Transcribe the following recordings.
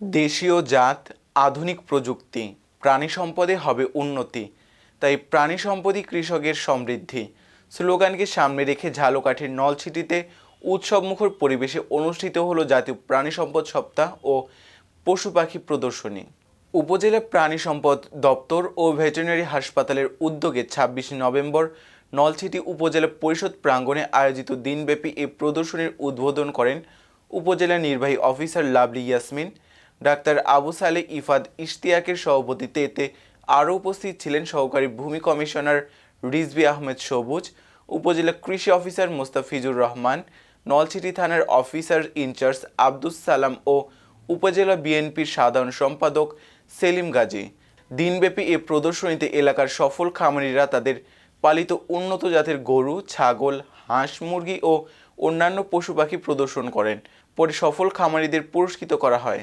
দেশীয় জাত, আধুনিক প্রযুক্তি, প্রাণী সম্পদে হবে উন্নতি। তাই প্রাণী সম্পদই কৃষকের সমৃদ্ধি। স্লোগানকে সামনে রেখে ঝালকাঠির নলছিটিতে উৎসবমুখর পরিবেশে অনুষ্ঠিত হলো জাতীয় প্রাণী সম্পদ সপ্তাহ ও পশু পাখি প্রদর্শনী। উপজেলা প্রাণী সম্পদ দপ্তর ও ভেটেরিনারি হাসপাতালের উদ্যোগে ছাব্বিশে নভেম্বর নলছিটি উপজেলা পরিষদ প্রাঙ্গণে আয়োজিত দিনব্যাপী এই প্রদর্শনীর উদ্বোধন করেন উপজেলা নির্বাহী অফিসার লাভলি ইয়াসমিন। ডাক্তার আবু সালে ইফাদ ইশতিয়াকের সভাপতিত্বে এতে আরও উপস্থিত ছিলেন সহকারী ভূমি কমিশনার রিজবি আহমেদ সবুজ, উপজেলা কৃষি অফিসার মোস্তাফিজুর রহমান, নলছিটি থানার অফিসার ইনচার্জ আব্দুস সালাম ও উপজেলা বিএনপির সাধারণ সম্পাদক সেলিম গাজী। দিনব্যাপী এ প্রদর্শনীতে এলাকার সফল খামারিরা তাদের পালিত উন্নত জাতের গরু, ছাগল, হাঁস, মুরগি ও অন্যান্য পশু পাখি প্রদর্শন করেন। পরে সফল খামারিদের পুরস্কৃত করা হয়।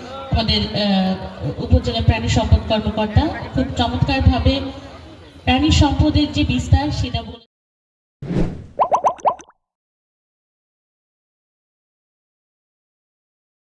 আমাদের উপজেলা প্রাণী সম্পদ কর্মকর্তা খুব চমৎকারভাবে প্রাণী সম্পদের যে বিস্তার সেটা